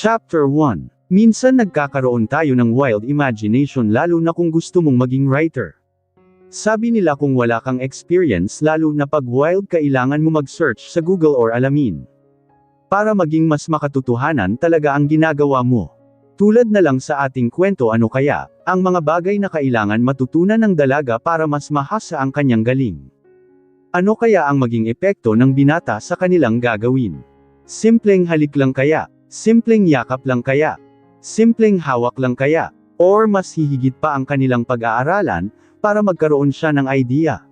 Chapter 1 Minsan nagkakaroon tayo ng wild imagination lalo na kung gusto mong maging writer. Sabi nila kung wala kang experience lalo na pag wild kailangan mo mag-search sa Google or alamin. Para maging mas makatotohanan talaga ang ginagawa mo. Tulad na lang sa ating kwento ano kaya, ang mga bagay na kailangan matutunan ng dalaga para mas mahasa ang kanyang galing. Ano kaya ang maging epekto ng binata sa kanilang gagawin? Simpleng halik lang kaya? Simpleng yakap lang kaya? Simpleng hawak lang kaya? Or mas hihigit pa ang kanilang pag-aaralan, para magkaroon siya ng idea.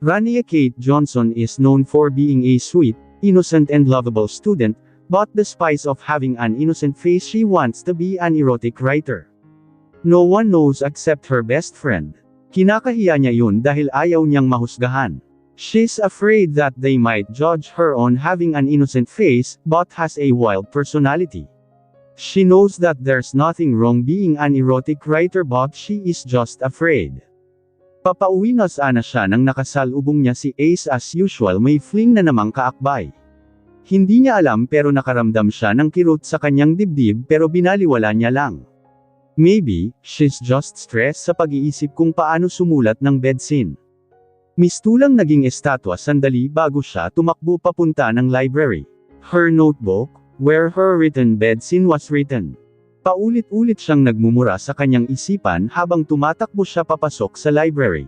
Rania Kate Johnson is known for being a sweet, innocent and lovable student, but despite of having an innocent face she wants to be an erotic writer. No one knows except her best friend. Kinakahiya niya yun dahil ayaw niyang mahusgahan. She's afraid that they might judge her on having an innocent face, but has a wild personality. She knows that there's nothing wrong being an erotic writer but she is just afraid. Papauwi na sana siya nang nakasalubong niya si Ace as usual may fling na namang kaakbay. Hindi niya alam pero nakaramdam siya ng kirot sa kanyang dibdib pero binaliwala niya lang. Maybe, she's just stressed sa pag-iisip kung paano sumulat ng bed scene. Mistulang naging estatwa sandali bago siya tumakbo papunta ng library. Her notebook, where her written bed scene was written. Paulit-ulit siyang nagmumura sa kanyang isipan habang tumatakbo siya papasok sa library.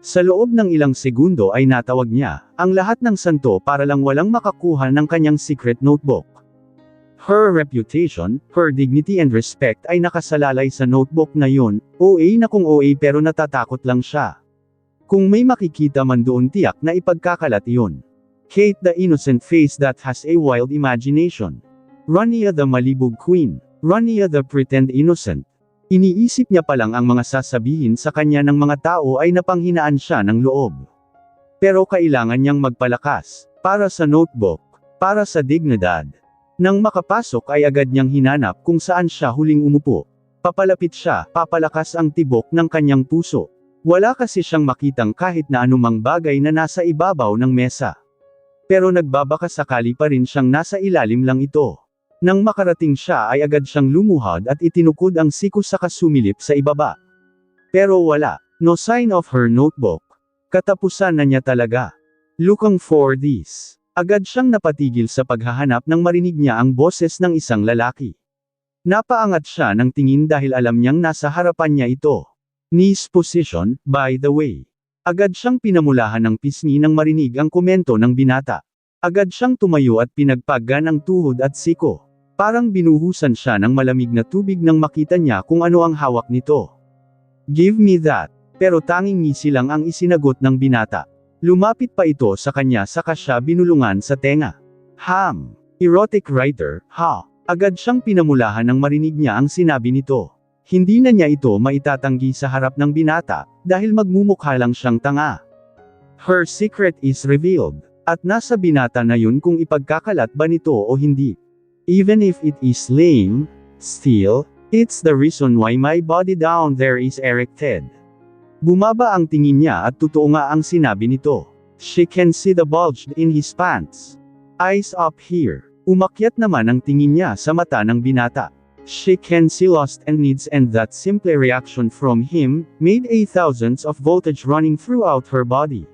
Sa loob ng ilang segundo ay natawag niya, ang lahat ng santo para lang walang makakuha ng kanyang secret notebook. Her reputation, her dignity and respect ay nakasalalay sa notebook na yun, OA na kung OA pero natatakot lang siya. Kung may makikita man doon tiyak na ipagkakalat yun. Kate the innocent face that has a wild imagination. Rania the malibog queen. Rania the pretend innocent. Iniisip niya pa lang ang mga sasabihin sa kanya ng mga tao ay napanghinaan siya ng loob. Pero kailangan niyang magpalakas, para sa notebook, para sa dignidad. Nang makapasok ay agad niyang hinanap kung saan siya huling umupo. Papalapit siya, papalakas ang tibok ng kanyang puso. Wala kasi siyang makitang kahit na anumang bagay na nasa ibabaw ng mesa. Pero nagbabaka sakali pa rin siyang nasa ilalim lang ito. Nang makarating siya ay agad siyang lumuhad at itinukod ang sikos sa kasumilip sa ibaba. Pero wala, no sign of her notebook. Katapusan na niya talaga. Looking for this. Agad siyang napatigil sa paghahanap nang marinig niya ang boses ng isang lalaki. Napaangat siya ng tingin dahil alam niyang nasa harapan niya ito. Knees position, by the way. Agad siyang pinamulahan ng pisngi nang marinig ang komento ng binata. Agad siyang tumayo at pinagpaggan ang tuhod at siko. Parang binuhusan siya ng malamig na tubig nang makita niya kung ano ang hawak nito. Give me that. Pero tanging ngisi lang ang isinagot ng binata. Lumapit pa ito sa kanya saka siya binulungan sa tenga. Ham. Erotic writer, ha. Agad siyang pinamulahan nang marinig niya ang sinabi nito. Hindi na niya ito maitatanggi sa harap ng binata, dahil magmumukha lang siyang tanga. Her secret is revealed. At nasa binata na yun kung ipagkakalat ba nito o hindi. Even if it is lame, still, it's the reason why my body down there is erected. Bumaba ang tingin niya at totoo nga ang sinabi nito. She can see the bulge in his pants. Eyes up here. Umakyat naman ang tingin niya sa mata ng binata. She can see lust and needs and that simple reaction from him, made a thousands of voltage running throughout her body.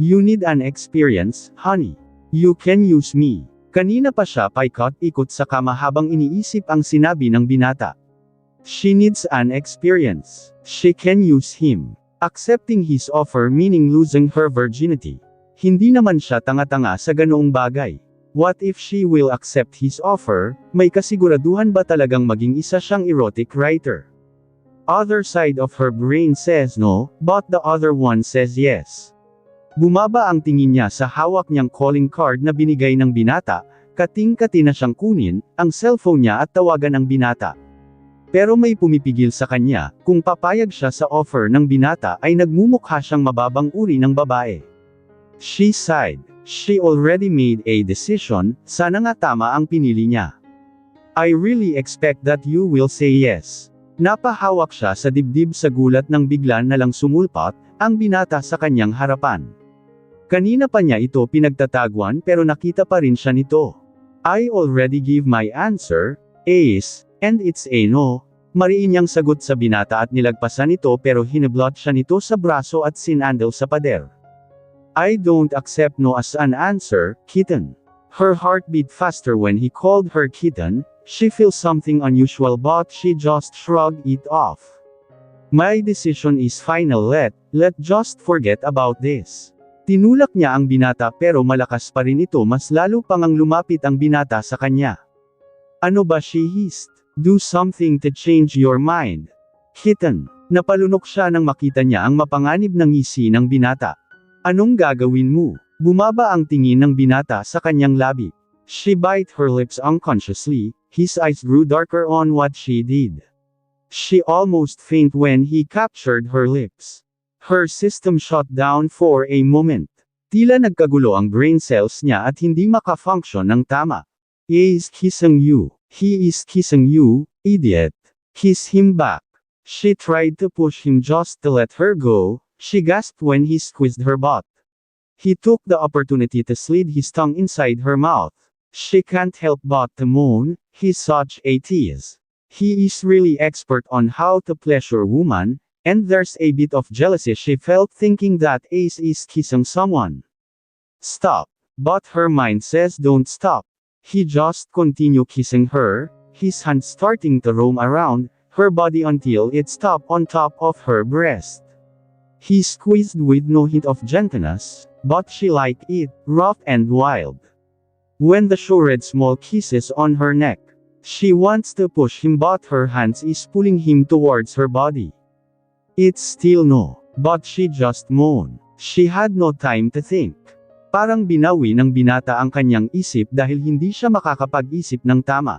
You need an experience, honey. You can use me. Kanina pa siya paikot-ikot sa kama habang iniisip ang sinabi ng binata. She needs an experience. She can use him. Accepting his offer meaning losing her virginity. Hindi naman siya tanga-tanga sa ganoong bagay. What if she will accept his offer, may kasiguraduhan ba talagang maging isa siyang erotic writer? Other side of her brain says no, but the other one says yes. Bumaba ang tingin niya sa hawak niyang calling card na binigay ng binata, kating-kati na siyang kunin, ang cellphone niya at tawagan ang binata. Pero may pumipigil sa kanya, kung papayag siya sa offer ng binata ay nagmumukha siyang mababang uri ng babae. She sighed. She already made a decision, sana nga tama ang pinili niya. I really expect that you will say yes. Napahawak siya sa dibdib sa gulat nang bigla na lang sumulpat, ang binata sa kanyang harapan. Kanina pa niya ito pinagtatagwan pero nakita pa rin siya nito. I already give my answer, Ace, and it's a no. Mariin niyang sagot sa binata at nilagpasan ito pero hiniblot siya nito sa braso at sinandal sa pader. I don't accept no as an answer, kitten. Her heart beat faster when he called her kitten, she feels something unusual but she just shrugged it off. My decision is final let, let just forget about this. Tinulak niya ang binata pero malakas pa rin ito mas lalo pang ang lumapit ang binata sa kanya. Ano ba she hissed? Do something to change your mind. Kitten. Napalunok siya nang makita niya ang mapanganib ng ngisi ng binata. Anong gagawin mo? Bumaba ang tingin ng binata sa kanyang labi. She bite her lips unconsciously, his eyes grew darker on what she did. She almost faint when he captured her lips. Her system shut down for a moment. Tila nagkagulo ang brain cells niya at hindi makafunction ng tama. He is kissing you. He is kissing you, idiot. Kiss him back. She tried to push him just to let her go, she gasped when he squeezed her butt. He took the opportunity to slid his tongue inside her mouth. She can't help but to moan, he's such a tease. He is really expert on how to pleasure woman, and there's a bit of jealousy she felt thinking that Ace is kissing someone. Stop. But her mind says don't stop. He just continue kissing her, his hand starting to roam around, her body until it stopped on top of her breast. He squeezed with no hint of gentleness, but she liked it, rough and wild. When the show read small kisses on her neck, she wants to push him but her hands is pulling him towards her body. It's still no, but she just moaned. She had no time to think. Parang binawi ng binata ang kanyang isip dahil hindi siya makakapag-isip ng tama.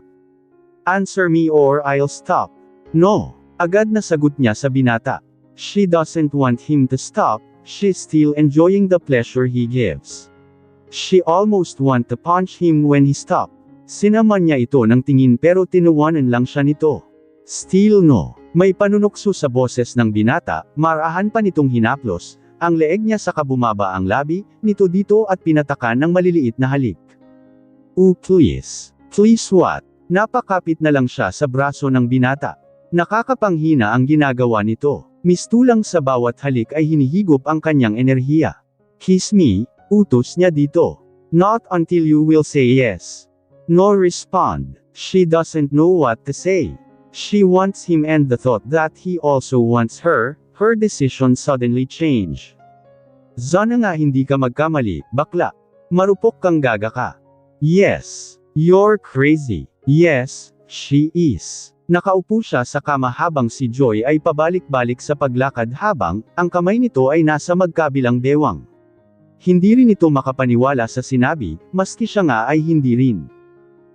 Answer me or I'll stop. No. Agad na sagot niya sa binata. She doesn't want him to stop, she's still enjoying the pleasure he gives. She almost want to punch him when he stopped. Sinaman niya ito ng tingin pero tinuwanan lang siya nito. Still no. May panunokso sa boses ng binata, marahan pa nitong hinaplos, ang leeg niya sa kabumaba ang labi, nito dito at pinatakan ng maliliit na halik. Oh please. Please what? Napakapit na lang siya sa braso ng binata. Nakakapanghina ang ginagawa nito. Mistulang sa bawat halik ay hinihigop ang kanyang enerhiya. Kiss me, utos niya dito. Not until you will say yes. No respond. She doesn't know what to say. She wants him and the thought that he also wants her, her decision suddenly changed. Sana nga hindi ka magkamali, bakla. Marupok kang gaga ka. Yes. You're crazy. Yes, she is. Nakaupo siya sa kama habang si Joy ay pabalik-balik sa paglakad habang, ang kamay nito ay nasa magkabilang bewang. Hindi rin ito makapaniwala sa sinabi, maski siya nga ay hindi rin.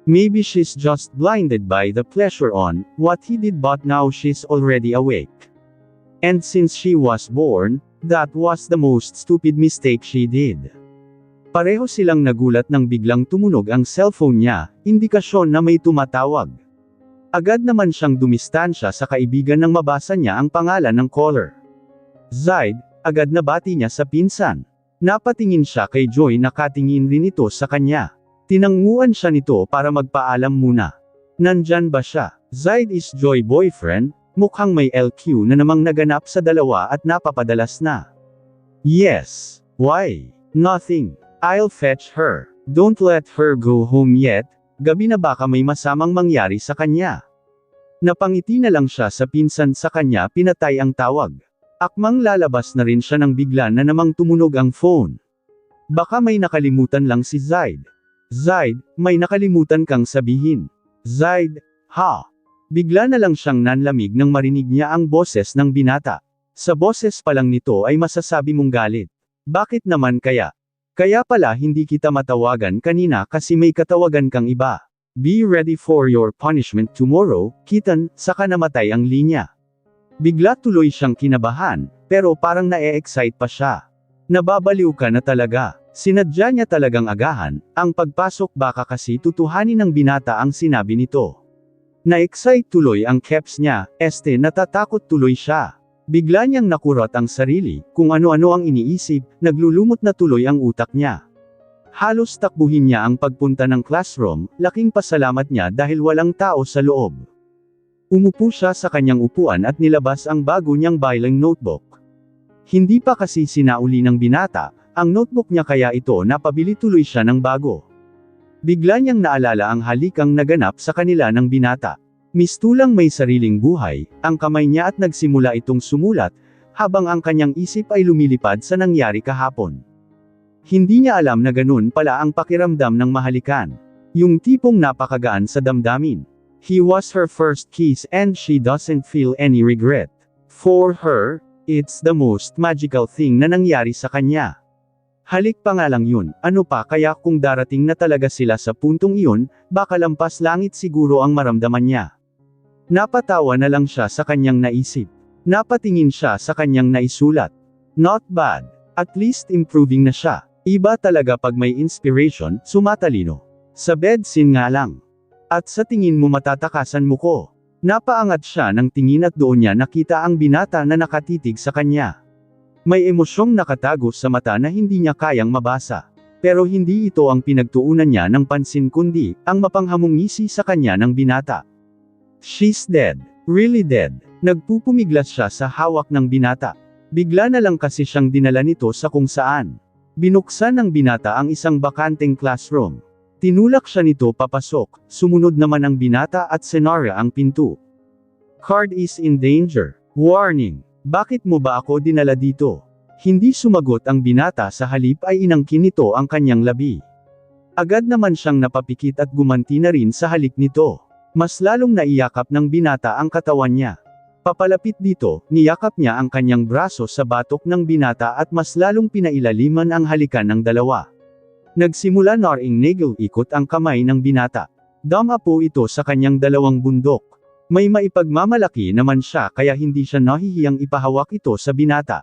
Maybe she's just blinded by the pleasure on what he did but now she's already awake. And since she was born, that was the most stupid mistake she did. Pareho silang nagulat nang biglang tumunog ang cellphone niya, indikasyon na may tumatawag. Agad naman siyang dumistansya sa kaibigan nang mabasa niya ang pangalan ng caller. Zaid, agad na bati niya sa pinsan. Napatingin siya kay Joy na katingin rin ito sa kanya. Tinanguan siya nito para magpaalam muna. Nandyan ba siya? Zaid is Joy boyfriend, mukhang may LQ na namang naganap sa dalawa at napapadalas na. Yes. Why? Nothing. I'll fetch her. Don't let her go home yet, gabi na baka may masamang mangyari sa kanya. Napangiti na lang siya sa pinsan sa kanya pinatay ang tawag. Akmang lalabas na rin siya nang bigla na namang tumunog ang phone. Baka may nakalimutan lang si Zaid. Zaid, may nakalimutan kang sabihin. Zaid, ha? Bigla na lang siyang nanlamig nang marinig niya ang boses ng binata. Sa boses pa lang nito ay masasabi mong galit. Bakit naman kaya? Kaya pala hindi kita matawagan kanina kasi may katawagan kang iba. Be ready for your punishment tomorrow, kitan, saka namatay ang linya. Bigla tuloy siyang kinabahan, pero parang na-e-excite pa siya. Nababaliw ka na talaga. Sinadya niya talagang agahan, ang pagpasok baka kasi tutuhanin ng binata ang sinabi nito. Na-excite tuloy ang caps niya, este natatakot tuloy siya. Bigla niyang nakurot ang sarili, kung ano-ano ang iniisip, naglulumot na tuloy ang utak niya. Halos takbuhin niya ang pagpunta ng classroom, laking pasalamat niya dahil walang tao sa loob. Umupo siya sa kanyang upuan at nilabas ang bago niyang bilang notebook. Hindi pa kasi sinauli ng binata, ang notebook niya kaya ito napabili tuloy siya ng bago. Bigla niyang naalala ang halikang naganap sa kanila ng binata. Mistulang may sariling buhay, ang kamay niya at nagsimula itong sumulat, habang ang kanyang isip ay lumilipad sa nangyari kahapon. Hindi niya alam na ganun pala ang pakiramdam ng mahalikan. Yung tipong napakagaan sa damdamin. He was her first kiss and she doesn't feel any regret. For her, it's the most magical thing na nangyari sa kanya. Halik pa nga lang yun, ano pa kaya kung darating na talaga sila sa puntong iyon, baka lampas langit siguro ang maramdaman niya. Napatawa na lang siya sa kanyang naisip. Napatingin siya sa kanyang naisulat. Not bad. At least improving na siya. Iba talaga pag may inspiration, sumatalino. Sa bed scene nga lang. At sa tingin mo matatakasan mo ko. Napaangat siya ng tingin at doon niya nakita ang binata na nakatitig sa kanya. May emosyong nakatago sa mata na hindi niya kayang mabasa. Pero hindi ito ang pinagtuunan niya ng pansin kundi, ang mapanghamong ngisi sa kanya ng binata. She's dead. Really dead. Nagpupumiglas siya sa hawak ng binata. Bigla na lang kasi siyang dinala nito sa kung saan. Binuksan ng binata ang isang bakanteng classroom. Tinulak siya nito papasok, sumunod naman ang binata at senarya ang pinto. Card is in danger. Warning. Bakit mo ba ako dinala dito? Hindi sumagot ang binata sa halip ay inangkin nito ang kanyang labi. Agad naman siyang napapikit at gumanti na rin sa halik nito. Mas lalong naiyakap ng binata ang katawan niya. Papalapit dito, niyakap niya ang kanyang braso sa batok ng binata at mas lalong pinailaliman ang halikan ng dalawa. Nagsimula naring nagel ikot ang kamay ng binata. Dama po ito sa kanyang dalawang bundok. May maipagmamalaki naman siya kaya hindi siya nahihiyang ipahawak ito sa binata.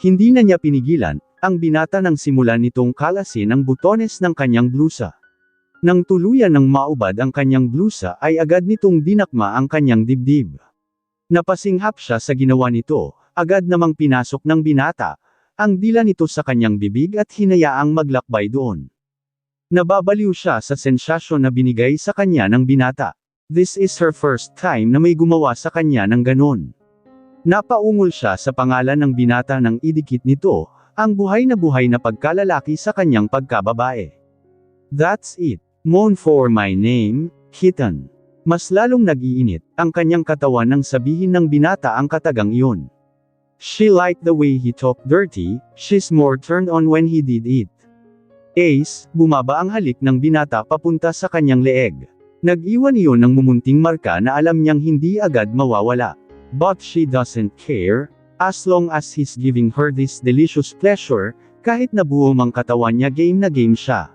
Hindi na niya pinigilan, ang binata nang simulan nitong kalasin ang butones ng kanyang blusa. Nang tuluyan ng maubad ang kanyang blusa ay agad nitong dinakma ang kanyang dibdib. Napasinghap siya sa ginawa nito, agad namang pinasok ng binata, ang dila nito sa kanyang bibig at hinayaang maglakbay doon. Nababaliw siya sa sensasyon na binigay sa kanya ng binata. This is her first time na may gumawa sa kanya ng ganon. Napaungol siya sa pangalan ng binata ng idikit nito, ang buhay na buhay na pagkalalaki sa kanyang pagkababae. That's it. Moan for my name, Kitten. Mas lalong nag-iinit, ang kanyang katawan nang sabihin ng binata ang katagang iyon. She liked the way he talked dirty, she's more turned on when he did it. Ace, bumaba ang halik ng binata papunta sa kanyang leeg. Nag-iwan iyon ng mumunting marka na alam niyang hindi agad mawawala. But she doesn't care, as long as he's giving her this delicious pleasure, kahit na buong ang katawan niya game na game siya.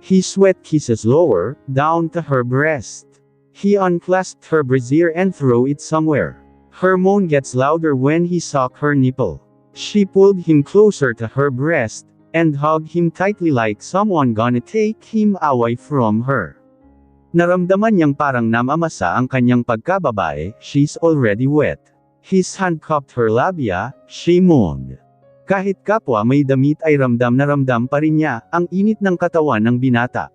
He sweat kisses lower, down to her breast. He unclasped her brassiere and threw it somewhere. Her moan gets louder when he sucked her nipple. She pulled him closer to her breast, and hugged him tightly like someone gonna take him away from her. Naramdaman niyang parang namamasa ang kanyang pagkababae, she's already wet. His hand cupped her labia, she moaned. Kahit kapwa may damit ay ramdam na ramdam pa rin niya, ang init ng katawan ng binata.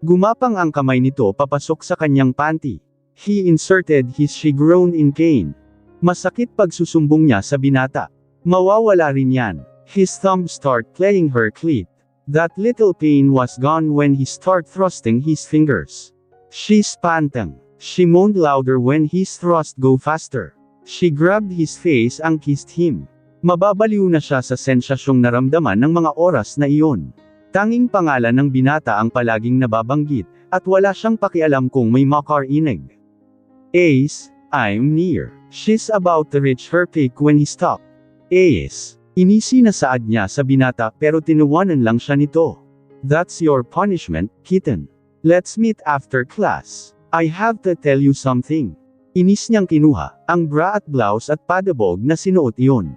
Gumapang ang kamay nito papasok sa kanyang panty. He inserted his she groaned in pain. Masakit pagsusumbong niya sa binata. Mawawala rin yan. His thumb start playing her clit. That little pain was gone when he start thrusting his fingers. She's panting. She moaned louder when his thrust go faster. She grabbed his face and kissed him. Mababaliw na siya sa sensasyong naramdaman ng mga oras na iyon. Tanging pangalan ng binata ang palaging nababanggit, at wala siyang pakialam kung may makarinig. Ace, I'm near. She's about to reach her peak when he stopped. Ace. Inisi na saad niya sa binata pero tinuwanan lang siya nito. That's your punishment, kitten. Let's meet after class. I have to tell you something. Inis niyang kinuha, ang bra at blouse at padabog na sinuot iyon.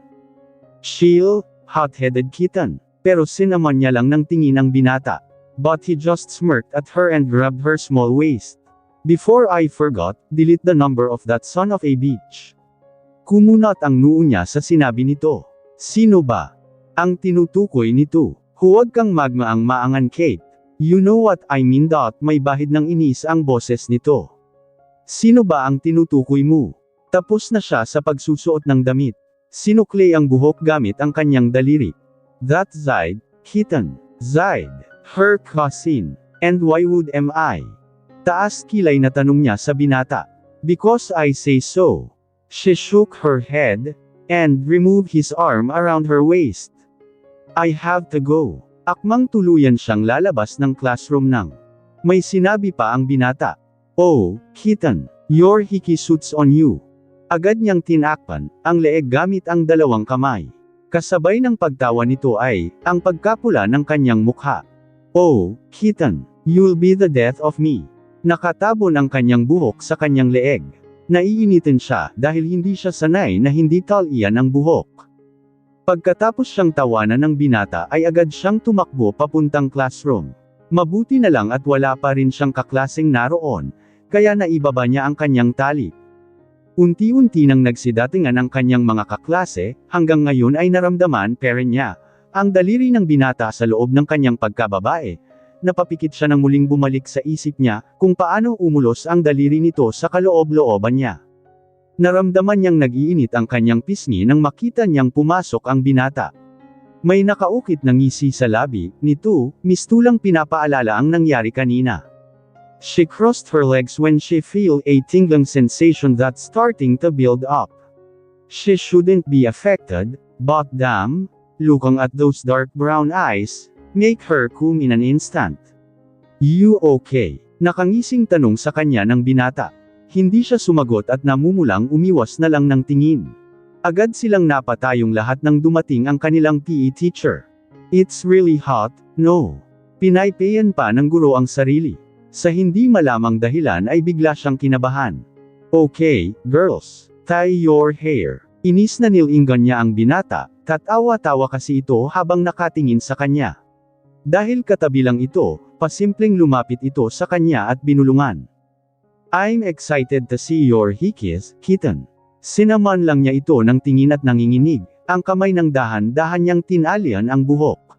Chill, hot-headed kitten. Pero sinaman niya lang ng tingin ang binata. But he just smirked at her and grabbed her small waist. Before I forgot, delete the number of that son of a bitch. Kumunat ang noo niya sa sinabi nito. Sino ba? Ang tinutukoy nito. Huwag kang magmaang maangan Kate. You know what I mean dot may bahid ng inis ang boses nito. Sino ba ang tinutukoy mo? Tapos na siya sa pagsusuot ng damit. Sinukli ang buhok gamit ang kanyang daliri. That Zaid, Kitten, Zaid, her cousin, and why would am I? Taas kilay na tanong niya sa binata. Because I say so. She shook her head, and removed his arm around her waist. I have to go. Akmang tuluyan siyang lalabas ng classroom nang. May sinabi pa ang binata. Oh, Kitten, your hiki suits on you. Agad niyang tinakpan, ang leeg gamit ang dalawang kamay. Kasabay ng pagtawa nito ay, ang pagkapula ng kanyang mukha. Oh, Kitten, you'll be the death of me. Nakatabon ang kanyang buhok sa kanyang leeg. Naiinitin siya dahil hindi siya sanay na hindi talian ang buhok. Pagkatapos siyang tawanan ng binata ay agad siyang tumakbo papuntang classroom. Mabuti na lang at wala pa rin siyang kaklaseng naroon, kaya naibaba niya ang kanyang tali. Unti-unti nang nagsidatingan ang kanyang mga kaklase, hanggang ngayon ay naramdaman pere niya, ang daliri ng binata sa loob ng kanyang pagkababae. Napapikit siya nang muling bumalik sa isip niya, kung paano umulos ang daliri nito sa kaloob-looban niya. Naramdaman niyang nag-iinit ang kanyang pisngi nang makita niyang pumasok ang binata. May nakaukit na ngisi sa labi, nito, mistulang pinapaalala ang nangyari kanina. She crossed her legs when she feel a tingling sensation that's starting to build up. She shouldn't be affected, but damn, looking at those dark brown eyes, make her cum in an instant. You okay? Nakangising tanong sa kanya ng binata. Hindi siya sumagot at namumulang umiwas na lang ng tingin. Agad silang napatayong lahat nang dumating ang kanilang PE teacher. It's really hot, no. Pinaypayan pa ng guro ang sarili. Sa hindi malamang dahilan ay bigla siyang kinabahan. Okay, girls, tie your hair. Inis na nilinggan niya ang binata, tatawa-tawa kasi ito habang nakatingin sa kanya. Dahil katabi lang ito, pasimpleng lumapit ito sa kanya at binulungan. I'm excited to see your hikis, kitten. Sinaman lang niya ito ng tingin at nanginginig, ang kamay ng dahan-dahan niyang tinalian ang buhok.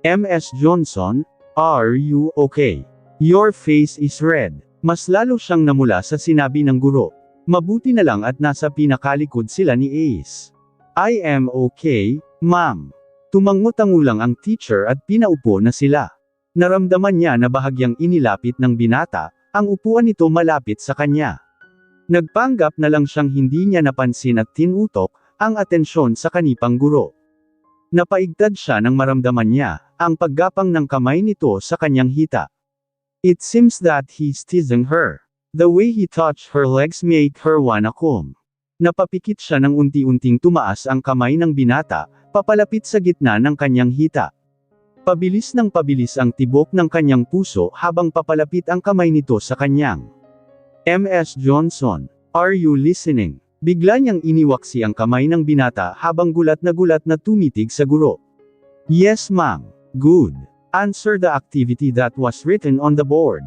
MS Johnson, are you okay? Your face is red. Mas lalo siyang namula sa sinabi ng guro. Mabuti na lang at nasa pinakalikod sila ni Ace. I am okay, ma'am. Tumangutangulang ang teacher at pinaupo na sila. Naramdaman niya na bahagyang inilapit ng binata, ang upuan nito malapit sa kanya. Nagpanggap na lang siyang hindi niya napansin at tinutok, ang atensyon sa kanipang guro. Napaigtad siya nang maramdaman niya, ang paggapang ng kamay nito sa kanyang hita. It seems that he's teasing her. The way he touched her legs make her wanna come. Napapikit siya nang unti-unting tumaas ang kamay ng binata, papalapit sa gitna ng kanyang hita. Pabilis ng pabilis ang tibok ng kanyang puso habang papalapit ang kamay nito sa kanyang. MS Johnson, are you listening? Bigla niyang iniwaksi ang kamay ng binata habang gulat na gulat na tumitig sa guro. Yes ma'am. Good. Answer the activity that was written on the board.